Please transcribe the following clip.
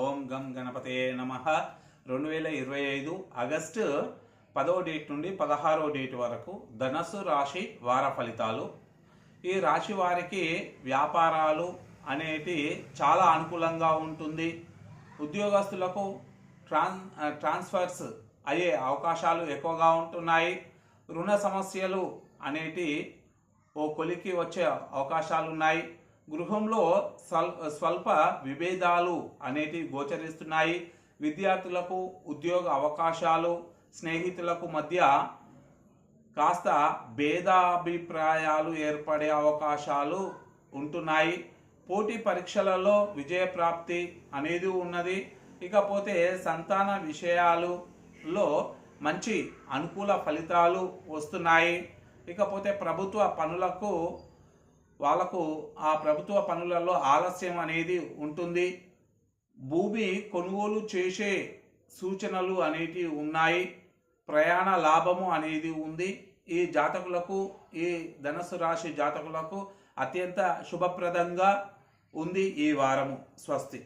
ఓం గం గణపతే నమ. రెండు వేల ఇరవై ఐదు ఆగస్టు పదవ డేట్ నుండి పదహారవ డేట్ వరకు ధనస్సు రాశి వార ఫలితాలు. ఈ రాశి వారికి వ్యాపారాలు అనేటి చాలా అనుకూలంగా ఉంటుంది. ఉద్యోగస్తులకు ట్రాన్ ట్రాన్స్ఫర్స్ అయ్యే అవకాశాలు ఎక్కువగా ఉంటున్నాయి. రుణ సమస్యలు అనేటి ఓ కొలికి వచ్చే అవకాశాలు ఉన్నాయి గృహంలో స్వల్ స్వల్ప విభేదాలు అనేటివి గోచరిస్తున్నాయి. విద్యార్థులకు ఉద్యోగ అవకాశాలు స్నేహితులకు మధ్య కాస్త భేదాభిప్రాయాలు ఏర్పడే అవకాశాలు ఉంటున్నాయి. పోటీ పరీక్షలలో విజయప్రాప్తి అనేది ఉన్నది. ఇకపోతే సంతాన విషయాలలో మంచి అనుకూల ఫలితాలు వస్తున్నాయి. ఇకపోతే ప్రభుత్వ పనులకు వాళ్ళకు ఆ ప్రభుత్వ పనులలో ఆలస్యం అనేది ఉంటుంది. భూమి కొనుగోలు చేసే సూచనలు అనేటివి ఉన్నాయి. ప్రయాణ లాభము అనేది ఉంది. ఈ జాతకులకు ఈ ధనస్సు రాశి జాతకులకు అత్యంత శుభప్రదంగా ఉంది ఈ వారము స్వస్తి.